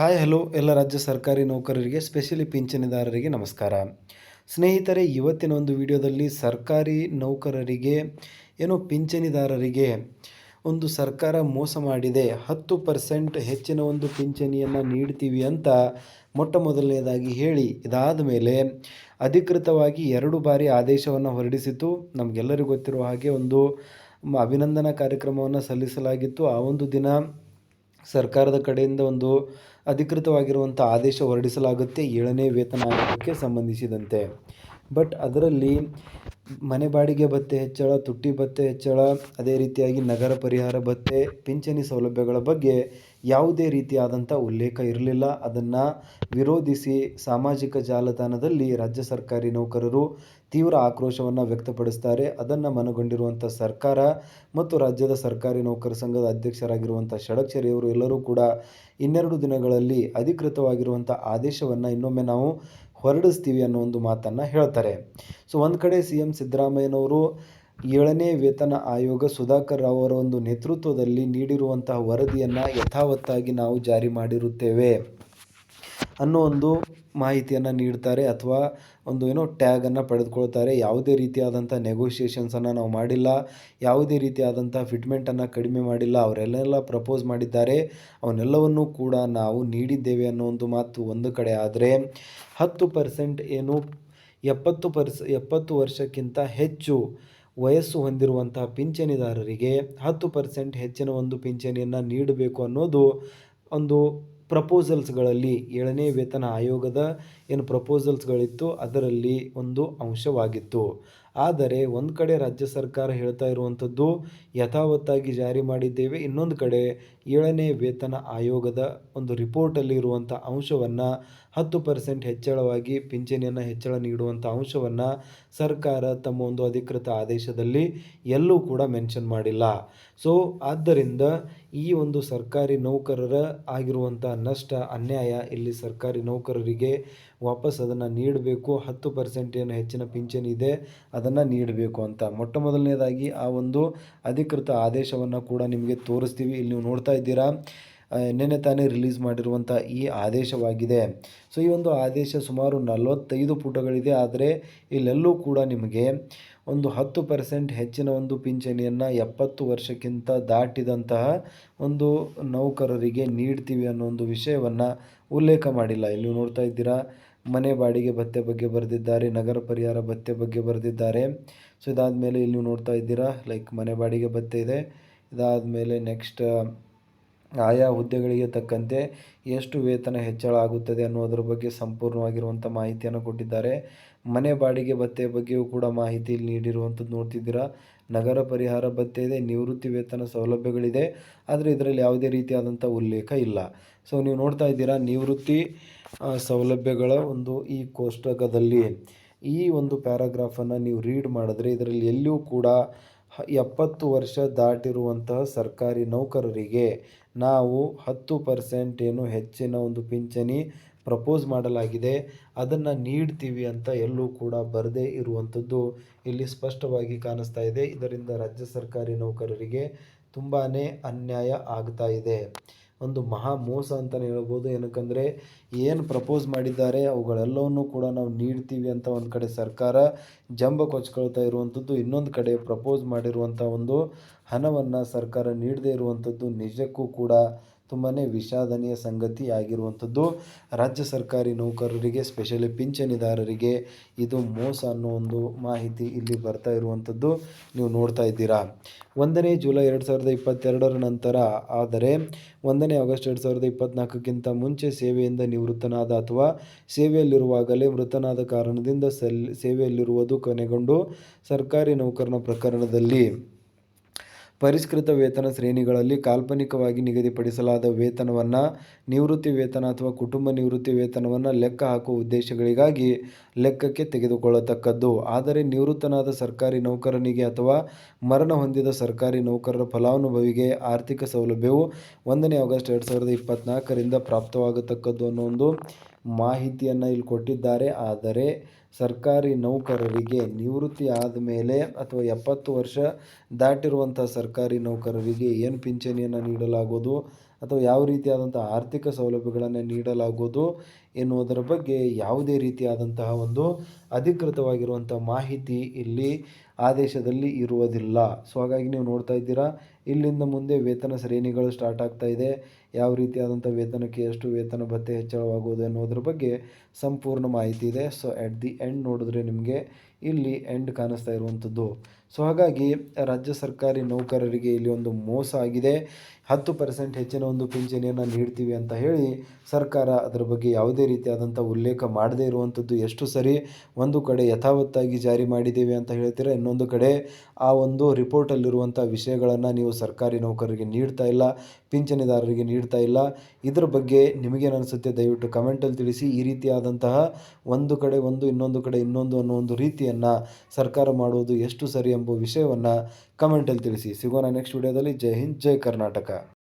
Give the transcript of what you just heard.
Hi, hello. ಎಲ್ಲ ರಾಜ್ಯ ಸರ್ಕಾರಿ ನೌಕರರಿಗೆ, ಸ್ಪೆಷಲಿ ಪಿಂಚಣಿದಾರರಿಗೆ ನಮಸ್ಕಾರ. ಸ್ನೇಹಿತರೆ, ಇವತ್ತಿನ ಒಂದು ವಿಡಿಯೋದಲ್ಲಿ ಸರ್ಕಾರಿ ನೌಕರರಿಗೆ, ಏನು ಪಿಂಚಣಿದಾರರಿಗೆ ಒಂದು ಸರ್ಕಾರ ಮೋಸ ಮಾಡಿದೆ. ಹತ್ತು ಪರ್ಸೆಂಟ್ ಹೆಚ್ಚಿನ ಒಂದು ಪಿಂಚಣಿಯನ್ನು ನೀಡ್ತೀವಿ ಅಂತ ಮೊಟ್ಟ ಮೊದಲನೇದಾಗಿ ಹೇಳಿ, ಇದಾದ ಮೇಲೆ ಅಧಿಕೃತವಾಗಿ ಎರಡು ಬಾರಿ ಆದೇಶವನ್ನು ಹೊರಡಿಸಿತು ನಮಗೆಲ್ಲರಿಗೂ ಗೊತ್ತಿರುವ ಹಾಗೆ ಒಂದು ಅಭಿನಂದನಾ ಕಾರ್ಯಕ್ರಮವನ್ನು ಸಲ್ಲಿಸಲಾಗಿತ್ತು. ಆ ಒಂದು ದಿನ ಸರ್ಕಾರದ ಕಡೆಯಿಂದ ಒಂದು ಅಧಿಕೃತವಾಗಿರುವಂಥ ಆದೇಶ ಹೊರಡಿಸಲಾಗುತ್ತೆ. ಏಳನೇ ವೇತನ ಆಯೋಗಕ್ಕೆ ಸಂಬಂಧಿಸಿದಂತೆ. ಬಟ್ ಅದರಲ್ಲಿ ಮನೆ ಬಾಡಿಗೆ ಭತ್ತೆ ಹೆಚ್ಚಳ, ತುಟ್ಟಿ ಭತ್ತೆ ಹೆಚ್ಚಳ, ಅದೇ ರೀತಿಯಾಗಿ ನಗರ ಪರಿಹಾರ ಭತ್ತೆ, ಪಿಂಚಣಿ ಸೌಲಭ್ಯಗಳ ಬಗ್ಗೆ ಯಾವುದೇ ರೀತಿಯಾದಂಥ ಉಲ್ಲೇಖ ಇರಲಿಲ್ಲ. ಅದನ್ನು ವಿರೋಧಿಸಿ ಸಾಮಾಜಿಕ ಜಾಲತಾಣದಲ್ಲಿ ರಾಜ್ಯ ಸರ್ಕಾರಿ ನೌಕರರು ತೀವ್ರ ಆಕ್ರೋಶವನ್ನು ವ್ಯಕ್ತಪಡಿಸ್ತಾರೆ. ಅದನ್ನು ಮನಗೊಂಡಿರುವಂಥ ಸರ್ಕಾರ ಮತ್ತು ರಾಜ್ಯದ ಸರ್ಕಾರಿ ನೌಕರ ಸಂಘದ ಅಧ್ಯಕ್ಷರಾಗಿರುವಂಥ ಷಡಕ್ಷರಿಯವರು ಎಲ್ಲರೂ ಕೂಡ ಇನ್ನೆರಡು ದಿನಗಳಲ್ಲಿ ಅಧಿಕೃತವಾಗಿರುವಂಥ ಆದೇಶವನ್ನು ಇನ್ನೊಮ್ಮೆ ನಾವು ಹೊರಡಿಸ್ತೀವಿ ಅನ್ನೋ ಒಂದು ಮಾತನ್ನು ಹೇಳ್ತಾರೆ. ಸೊ, ಒಂದು ಕಡೆ ಸಿ ಎಂ ಸಿದ್ದರಾಮಯ್ಯನವರು ಏಳನೇ ವೇತನ ಆಯೋಗ ಸುಧಾಕರ್ ರಾವ್ ಅವರ ಒಂದು ನೇತೃತ್ವದಲ್ಲಿ ನೀಡಿರುವಂತಹ ವರದಿಯನ್ನು ಯಥಾವತ್ತಾಗಿ ನಾವು ಜಾರಿ ಮಾಡಿರುತ್ತೇವೆ ಅನ್ನೋ ಒಂದು ಮಾಹಿತಿಯನ್ನು ನೀಡ್ತಾರೆ ಅಥವಾ ಒಂದು ಏನೋ ಟ್ಯಾಗನ್ನು ಪಡೆದುಕೊಳ್ತಾರೆ. ಯಾವುದೇ ರೀತಿಯಾದಂಥ ನೆಗೋಷಿಯೇಷನ್ಸನ್ನು ನಾವು ಮಾಡಿಲ್ಲ. ಯಾವುದೇ ರೀತಿಯಾದಂಥ ಫಿಟ್ಮೆಂಟನ್ನು ಕಡಿಮೆ ಮಾಡಿಲ್ಲ. ಅವರೆಲ್ಲೆಲ್ಲ ಪ್ರಪೋಸ್ ಮಾಡಿದ್ದಾರೆ. ಅವನ್ನೆಲ್ಲವನ್ನೂ ಕೂಡ ನಾವು ನೀಡಿದ್ದೇವೆ ಅನ್ನೋ ಒಂದು ಮಾತು ಒಂದು ಕಡೆ ಆದರೆ ಹತ್ತು ಪರ್ಸೆಂಟ್ ಏನು ಎಪ್ಪತ್ತು ಪರ್ಸ್, ಎಪ್ಪತ್ತು ವರ್ಷಕ್ಕಿಂತ ಹೆಚ್ಚು ವಯಸ್ಸು ಹೊಂದಿರುವಂತಹ ಪಿಂಚಣಿದಾರರಿಗೆ ಹತ್ತು ಪರ್ಸೆಂಟ್ ಹೆಚ್ಚಿನ ಒಂದು ಪಿಂಚಣಿಯನ್ನು ನೀಡಬೇಕು ಅನ್ನೋದು ಒಂದು ಪ್ರಪೋಸಲ್ಸ್ಗಳಲ್ಲಿ ಏಳನೇ ವೇತನ ಆಯೋಗದ ಏನು ಪ್ರಪೋಸಲ್ಸ್ಗಳಿತ್ತು ಅದರಲ್ಲಿ ಒಂದು ಅಂಶವಾಗಿತ್ತು. ಆದರೆ ಒಂದು ಕಡೆ ರಾಜ್ಯ ಸರ್ಕಾರ ಹೇಳ್ತಾ ಇರುವಂಥದ್ದು ಯಥಾವತ್ತಾಗಿ ಜಾರಿ ಮಾಡಿದ್ದೇವೆ, ಇನ್ನೊಂದು ಕಡೆ ಏಳನೇ ವೇತನ ಆಯೋಗದ ಒಂದು ರಿಪೋರ್ಟಲ್ಲಿ ಇರುವಂಥ ಅಂಶವನ್ನು ಹತ್ತು ಪರ್ಸೆಂಟ್ ಹೆಚ್ಚಳವಾಗಿ ಪಿಂಚಣಿಯನ್ನು ಹೆಚ್ಚಳ ನೀಡುವಂಥ ಅಂಶವನ್ನು ಸರ್ಕಾರ ತಮ್ಮ ಒಂದು ಅಧಿಕೃತ ಆದೇಶದಲ್ಲಿ ಎಲ್ಲೂ ಕೂಡ ಮೆನ್ಷನ್ ಮಾಡಿಲ್ಲ. ಸೊ ಆದ್ದರಿಂದ ಈ ಒಂದು ಸರ್ಕಾರಿ ನೌಕರರ ಆಗಿರುವಂಥ ನಷ್ಟ, ಅನ್ಯಾಯ ಇಲ್ಲಿ ಸರ್ಕಾರಿ ನೌಕರರಿಗೆ ವಾಪಸ್ ಅದನ್ನು ನೀಡಬೇಕು. ಹತ್ತು ಪರ್ಸೆಂಟ್ ಏನು ಹೆಚ್ಚಿನ ಪಿಂಚಣಿ ಇದೆ ಅದನ್ನು ನೀಡಬೇಕು ಅಂತ. ಮೊಟ್ಟ ಮೊದಲನೇದಾಗಿ ಆ ಒಂದು ಅಧಿಕೃತ ಆದೇಶವನ್ನು ಕೂಡ ನಿಮಗೆ ತೋರಿಸ್ತೀವಿ. ಇಲ್ಲಿ ನೀವು ನೋಡ್ತಾ ಇದ್ದೀರಾ ನಿನ್ನೆ ತಾನೇ ರಿಲೀಸ್ ಮಾಡಿರುವಂಥ ಈ ಆದೇಶವಾಗಿದೆ. ಸೊ, ಈ ಒಂದು ಆದೇಶ ಸುಮಾರು ನಲವತ್ತೈದು ಪುಟಗಳಿದೆ. ಆದರೆ ಇಲ್ಲೆಲ್ಲೂ ಕೂಡ ನಿಮಗೆ ಒಂದು ಹತ್ತು ಪರ್ಸೆಂಟ್ ಹೆಚ್ಚಿನ ಒಂದು ಪಿಂಚಣಿಯನ್ನು ಎಪ್ಪತ್ತು ವರ್ಷಕ್ಕಿಂತ ದಾಟಿದಂತಹ ಒಂದು ನೌಕರರಿಗೆ ನೀಡ್ತೀವಿ ಅನ್ನೋ ಒಂದು ವಿಷಯವನ್ನು ಉಲ್ಲೇಖ ಮಾಡಿಲ್ಲ. ಇಲ್ಲಿ ನೋಡ್ತಾ ಇದ್ದೀರಾ ಮನೆ ಬಾಡಿಗೆ ಭತ್ಯೆ ಬಗ್ಗೆ ಬರೆದಿದ್ದಾರೆ, ನಗರ ಪರಿಹಾರ ಭತ್ಯೆ ಬಗ್ಗೆ ಬರೆದಿದ್ದಾರೆ. ಸೊ ಇದಾದ ಮೇಲೆ ಇಲ್ಲಿ ನೀವು ನೋಡ್ತಾ ಇದ್ದೀರಾ ಲೈಕ್ ಮನೆ ಬಾಡಿಗೆ ಭತ್ಯೆ ಇದೆ. ಇದಾದ ಮೇಲೆ ನೆಕ್ಸ್ಟ್ ಆಯಾ ಹುದ್ದೆಗಳಿಗೆ ತಕ್ಕಂತೆ ಎಷ್ಟು ವೇತನ ಹೆಚ್ಚಳ ಆಗುತ್ತದೆ ಅನ್ನೋದ್ರ ಬಗ್ಗೆ ಸಂಪೂರ್ಣವಾಗಿರುವಂಥ ಮಾಹಿತಿಯನ್ನು ಕೊಟ್ಟಿದ್ದಾರೆ. ಮನೆ ಬಾಡಿಗೆ ಭತ್ಯೆ ಬಗ್ಗೆಯೂ ಕೂಡ ಮಾಹಿತಿ ಇಲ್ಲಿ ನೀಡಿರುವಂಥದ್ದು ನೋಡ್ತಿದ್ದೀರಾ. ನಗರ ಪರಿಹಾರ ಭತ್ಯೆ ಇದೆ, ನಿವೃತ್ತಿ ವೇತನ ಸೌಲಭ್ಯಗಳಿದೆ, ಆದರೆ ಇದರಲ್ಲಿ ಯಾವುದೇ ರೀತಿಯಾದಂಥ ಉಲ್ಲೇಖ ಇಲ್ಲ. ಸೊ ನೀವು ನೋಡ್ತಾ ಇದ್ದೀರಾ, ನಿವೃತ್ತಿ ಸೌಲಭ್ಯಗಳ ಒಂದು ಈ ಕೋಷ್ಟಕದಲ್ಲಿ ಈ ಒಂದು ಪ್ಯಾರಾಗ್ರಾಫನ್ನು ನೀವು ರೀಡ್ ಮಾಡಿದ್ರೆ ಇದರಲ್ಲಿ ಎಲ್ಲಿಯೂ ಕೂಡ ಎಪ್ಪತ್ತು ವರ್ಷ ದಾಟಿರುವಂತಹ ಸರ್ಕಾರಿ ನೌಕರರಿಗೆ ನಾವು ಹತ್ತು ಪರ್ಸೆಂಟ್ ಏನು ಹೆಚ್ಚಿನ ಒಂದು ಪಿಂಚಣಿ ಪ್ರಪೋಸ್ ಮಾಡಲಾಗಿದೆ. ಅದನ್ನು ನೀಡ್ತೀವಿ ಅಂತ ಎಲ್ಲೂ ಕೂಡ ಬರದೇ ಇರುವಂಥದ್ದು ಇಲ್ಲಿ ಸ್ಪಷ್ಟವಾಗಿ ಕಾಣಿಸ್ತಾ ಇದೆ. ಇದರಿಂದ ರಾಜ್ಯ ಸರ್ಕಾರಿ ನೌಕರರಿಗೆ ತುಂಬಾ ಅನ್ಯಾಯ ಆಗ್ತಾ ಇದೆ. ಒಂದು ಮಹಾ ಮೋಸ ಅಂತಲೇ ಹೇಳ್ಬೋದು. ಏನಕ್ಕಂದರೆ, ಏನು ಪ್ರಪೋಸ್ ಮಾಡಿದ್ದಾರೆ ಅವುಗಳೆಲ್ಲವನ್ನೂ ಕೂಡ ನಾವು ನೀಡ್ತೀವಿ ಅಂತ ಒಂದು ಕಡೆ ಸರ್ಕಾರ ಜಂಬ ಕೊಚ್ಕೊಳ್ತಾ ಇರುವಂಥದ್ದು, ಇನ್ನೊಂದು ಕಡೆ ಪ್ರಪೋಸ್ ಮಾಡಿರುವಂಥ ಒಂದು ಹಣವನ್ನು ಸರ್ಕಾರ ನೀಡದೇ ಇರುವಂಥದ್ದು ನಿಜಕ್ಕೂ ಕೂಡ ತುಂಬಾ ವಿಷಾದನೀಯ ಸಂಗತಿ ಆಗಿರುವಂಥದ್ದು. ರಾಜ್ಯ ಸರ್ಕಾರಿ ನೌಕರರಿಗೆ ಸ್ಪೆಷಲಿ ಪಿಂಚಣಿದಾರರಿಗೆ ಇದು ಮೋಸ ಅನ್ನೋ ಒಂದು ಮಾಹಿತಿ ಇಲ್ಲಿ ಬರ್ತಾ ಇರುವಂಥದ್ದು ನೀವು ನೋಡ್ತಾ ಇದ್ದೀರಾ. ಒಂದನೇ ಜುಲೈ ಎರಡು ಸಾವಿರದ ಇಪ್ಪತ್ತೆರಡರ ನಂತರ ಆದರೆ ಒಂದನೇ ಆಗಸ್ಟ್ ಎರಡು ಸಾವಿರದ ಇಪ್ಪತ್ತ್ನಾಲ್ಕಕ್ಕಿಂತ ಮುಂಚೆ ಸೇವೆಯಿಂದ ನಿವೃತ್ತನಾದ ಅಥವಾ ಸೇವೆಯಲ್ಲಿರುವಾಗಲೇ ಮೃತನಾದ ಕಾರಣದಿಂದ ಸಲ್, ಸೇವೆಯಲ್ಲಿರುವುದು ಕೊನೆಗೊಂಡು ಸರ್ಕಾರಿ ನೌಕರನ ಪ್ರಕರಣದಲ್ಲಿ ಪರಿಷ್ಕೃತ ವೇತನ ಶ್ರೇಣಿಗಳಲ್ಲಿ ಕಾಲ್ಪನಿಕವಾಗಿ ನಿಗದಿಪಡಿಸಲಾದ ವೇತನವನ್ನು ನಿವೃತ್ತಿ ವೇತನ ಅಥವಾ ಕುಟುಂಬ ನಿವೃತ್ತಿ ವೇತನವನ್ನು ಲೆಕ್ಕ ಹಾಕುವ ಉದ್ದೇಶಗಳಿಗಾಗಿ ಲೆಕ್ಕಕ್ಕೆ ತೆಗೆದುಕೊಳ್ಳತಕ್ಕದ್ದು. ಆದರೆ ನಿವೃತ್ತನಾದ ಸರ್ಕಾರಿ ನೌಕರನಿಗೆ ಅಥವಾ ಮರಣ ಹೊಂದಿದ ಸರ್ಕಾರಿ ನೌಕರರ ಫಲಾನುಭವಿಗೆ ಆರ್ಥಿಕ ಸೌಲಭ್ಯವು ಒಂದನೇ ಆಗಸ್ಟ್ ಎರಡು ಸಾವಿರದ ಇಪ್ಪತ್ತ್ನಾಲ್ಕರಿಂದ ಪ್ರಾಪ್ತವಾಗತಕ್ಕದ್ದು ಅನ್ನೋ ಒಂದು ಮಾಹಿತಿಯನ್ನು ಇಲ್ಲಿ ಕೊಟ್ಟಿದ್ದಾರೆ. ಆದರೆ ಸರ್ಕಾರಿ ನೌಕರರಿಗೆ ನಿವೃತ್ತಿ ಆದಮೇಲೆ ಅಥವಾ ಎಪ್ಪತ್ತು ವರ್ಷ ದಾಟಿರುವಂಥ ಸರ್ಕಾರಿ ನೌಕರರಿಗೆ ಏನು ಪಿಂಚಣಿಯನ್ನು ನೀಡಲಾಗುವುದು ಅಥವಾ ಯಾವ ರೀತಿಯಾದಂಥ ಆರ್ಥಿಕ ಸೌಲಭ್ಯಗಳನ್ನು ನೀಡಲಾಗುವುದು ಎನ್ನುವುದರ ಬಗ್ಗೆ ಯಾವುದೇ ರೀತಿಯಾದಂತಹ ಒಂದು ಅಧಿಕೃತವಾಗಿರುವಂಥ ಮಾಹಿತಿ ಇಲ್ಲಿ ಆದೇಶದಲ್ಲಿ ಇರುವುದಿಲ್ಲ. ಸೊ ಹಾಗಾಗಿ ನೀವು ನೋಡ್ತಾ ಇದ್ದೀರಾ ಇಲ್ಲಿಂದ ಮುಂದೆ ವೇತನ ಶ್ರೇಣಿಗಳು ಸ್ಟಾರ್ಟ್ ಆಗ್ತಾ ಇದೆ. ಯಾವ ರೀತಿಯಾದಂಥ ವೇತನಕ್ಕೆ ಎಷ್ಟು ವೇತನ ಭತ್ಯೆ ಹೆಚ್ಚಳವಾಗುವುದು ಎನ್ನುವುದರ ಬಗ್ಗೆ ಸಂಪೂರ್ಣ ಮಾಹಿತಿ ಇದೆ. ಸೊ ಎಟ್ ದಿ ಎಂಡ್ ನೋಡಿದ್ರೆ ನಿಮಗೆ ಇಲ್ಲಿ ಎಂಡ್ ಕಾಣಿಸ್ತಾ ಇರುವಂಥದ್ದು. ಸೊ ಹಾಗಾಗಿ ರಾಜ್ಯ ಸರ್ಕಾರಿ ನೌಕರರಿಗೆ ಇಲ್ಲಿ ಒಂದು ಮೋಸ ಆಗಿದೆ. ಹತ್ತು ಪರ್ಸೆಂಟ್ ಹೆಚ್ಚಿನ ಒಂದು ಪಿಂಚಣಿಯನ್ನು ನೀಡ್ತೀವಿ ಅಂತ ಹೇಳಿ ಸರ್ಕಾರ ಅದರ ಬಗ್ಗೆ ಯಾವುದೇ ರೀತಿಯಾದಂಥ ಉಲ್ಲೇಖ ಮಾಡದೇ ಇರುವಂಥದ್ದು ಎಷ್ಟು ಸರಿ? ಒಂದು ಕಡೆ ಯಥಾವತ್ತಾಗಿ ಜಾರಿ ಮಾಡಿದ್ದೀವಿ ಅಂತ ಹೇಳ್ತೀರಾ? ಇನ್ನೊಂದು ಕಡೆ ಆ ಒಂದು ರಿಪೋರ್ಟಲ್ಲಿರುವಂಥ ವಿಷಯಗಳನ್ನು ನೀವು ಸರ್ಕಾರಿ ನೌಕರರಿಗೆ ನೀಡ್ತಾ ಇಲ್ಲ, ಪಿಂಚಣಿದಾರರಿಗೆ ನೀಡ್ತಾ ಇಲ್ಲ. ಇದರ ಬಗ್ಗೆ ನಿಮಗೇನು ಅನಿಸುತ್ತೆ ದಯವಿಟ್ಟು ಕಮೆಂಟಲ್ಲಿ ತಿಳಿಸಿ. ಈ ರೀತಿಯಾದಂತಹ ಒಂದು ಕಡೆ ಒಂದು, ಇನ್ನೊಂದು ಕಡೆ ಇನ್ನೊಂದು ಅನ್ನೋ ಒಂದು ರೀತಿಯನ್ನು ಸರ್ಕಾರ ಮಾಡುವುದು ಎಷ್ಟು ಸರಿ ಎಂಬ ವಿಷಯವನ್ನು ಕಮೆಂಟಲ್ಲಿ ತಿಳಿಸಿ. ಸಿಗೋಣ ನೆಕ್ಸ್ಟ್ ವಿಡಿಯೋದಲ್ಲಿ ಜೈ ಹಿಂದ್ ಜೈ ಕರ್ನಾಟಕ.